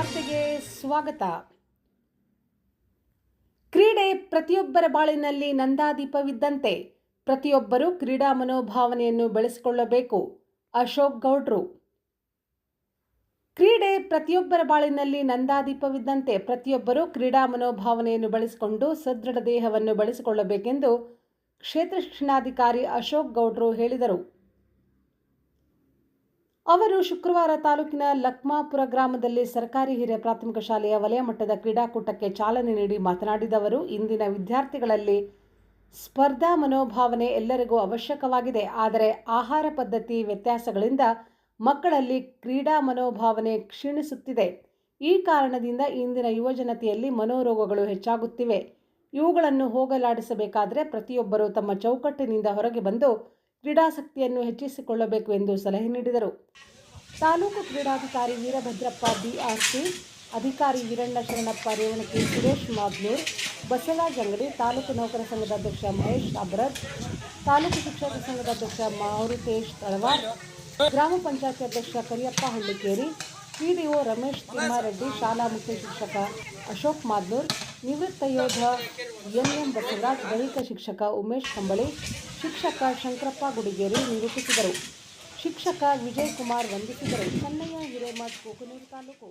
ಸ್ವಾಗತ. ಕ್ರೀಡೆ ಪ್ರತಿಯೊಬ್ಬರ ಬಾಳಿನಲ್ಲಿ ನಂದಾದೀಪವಿದ್ದಂತೆ ಪ್ರತಿಯೊಬ್ಬರೂ ಕ್ರೀಡಾ ಮನೋಭಾವನೆಯನ್ನು ಬೆಳೆಸಿಕೊಳ್ಳಬೇಕು. ಅಶೋಕ್ ಗೌಡ್ರು. ಕ್ರೀಡೆ ಪ್ರತಿಯೊಬ್ಬರ ಬಾಳಿನಲ್ಲಿ ನಂದಾದೀಪವಿದ್ದಂತೆ ಪ್ರತಿಯೊಬ್ಬರೂ ಕ್ರೀಡಾ ಮನೋಭಾವನೆಯನ್ನು ಬಳಸಿಕೊಂಡು ಸದೃಢ ದೇಹವನ್ನು ಬಳಸಿಕೊಳ್ಳಬೇಕೆಂದು ಕ್ಷೇತ್ರ ಶಿಕ್ಷಣಾಧಿಕಾರಿ ಅಶೋಕ್ ಗೌಡ್ರು ಹೇಳಿದರು. ಅವರು ಶುಕ್ರವಾರ ತಾಲೂಕಿನ ಲಕ್ಮಾಪುರ ಗ್ರಾಮದಲ್ಲಿ ಸರ್ಕಾರಿ ಹಿರಿಯ ಪ್ರಾಥಮಿಕ ಶಾಲೆಯ ವಲಯ ಮಟ್ಟದ ಕ್ರೀಡಾಕೂಟಕ್ಕೆ ಚಾಲನೆ ನೀಡಿ ಮಾತನಾಡಿದವರು, ಇಂದಿನ ವಿದ್ಯಾರ್ಥಿಗಳಲ್ಲಿ ಸ್ಪರ್ಧಾ ಮನೋಭಾವನೆ ಎಲ್ಲರಿಗೂ ಅವಶ್ಯಕವಾಗಿದೆ. ಆದರೆ ಆಹಾರ ಪದ್ಧತಿ ವ್ಯತ್ಯಾಸಗಳಿಂದ ಮಕ್ಕಳಲ್ಲಿ ಕ್ರೀಡಾ ಮನೋಭಾವನೆ ಕ್ಷೀಣಿಸುತ್ತಿದೆ. ಈ ಕಾರಣದಿಂದ ಇಂದಿನ ಯುವಜನತೆಯಲ್ಲಿ ಮನೋರೋಗಗಳು ಹೆಚ್ಚಾಗುತ್ತಿವೆ. ಇವುಗಳನ್ನು ಹೋಗಲಾಡಿಸಬೇಕಾದರೆ ಪ್ರತಿಯೊಬ್ಬರೂ ತಮ್ಮ ಚೌಕಟ್ಟಿನಿಂದ ಹೊರಗೆ ಬಂದು ಕ್ರೀಡಾಸಕ್ತಿಯನ್ನು ಹೆಚ್ಚಿಸಿಕೊಳ್ಳಬೇಕು ಎಂದು ಸಲಹೆ ನೀಡಿದರು. ತಾಲೂಕು ಕ್ರೀಡಾಧಿಕಾರಿ ವೀರಭದ್ರಪ್ಪ ಬಿಆರ್ಸಿ ಅಧಿಕಾರಿ ವೀರಣ್ಣ ಶರಣಪ್ಪ ರೇವಣಕಿ ಸುರೇಶ್ ಮಾದ್ನೂರ್ ಬಸವರಾಜ್ ಅಂಗಡಿ ತಾಲೂಕು ನೌಕರ ಸಂಘದ ಅಧ್ಯಕ್ಷ ಮಹೇಶ್ ಅಬ್ರತ್ ತಾಲೂಕು ಶಿಕ್ಷಕ ಸಂಘದ ಅಧ್ಯಕ್ಷ ಮಾರುತೇಶ್ ತಳವಾರ್, ಗ್ರಾಮ ಪಂಚಾಯತ್ ಅಧ್ಯಕ್ಷ ಕರಿಯಪ್ಪ ಹಳ್ಳಿಕೇರಿ, ಪಿಡಿಒ ರಮೇಶ್ ತಿಮ್ಮಾರೆಡ್ಡಿ, ಶಾಲಾ ಮುಖ್ಯ ಶಿಕ್ಷಕ ಅಶೋಕ್ ಮಾದ್ನೂರ್ ನಿವೃತ್ತ ಯೋಧ ಎಂಎಂ ಬಸವರಾಜ್ ದೈಹಿಕ ಶಿಕ್ಷಕ ಉಮೇಶ್ ಕಂಬಳಿ, ಶಿಕ್ಷಕ ಶಂಕರಪ್ಪ ಗುಡಿಗೇರಿ ನಿರೂಪಿಸಿದರು. ಶಿಕ್ಷಕ ವಿಜಯ್ ಕುಮಾರ್ ವಂದಿಸಿದರು. ಚೆನ್ನಯ್ಯ ಹಿರೇಮಠ್, ಕೋಕನೂರು ತಾಲೂಕು.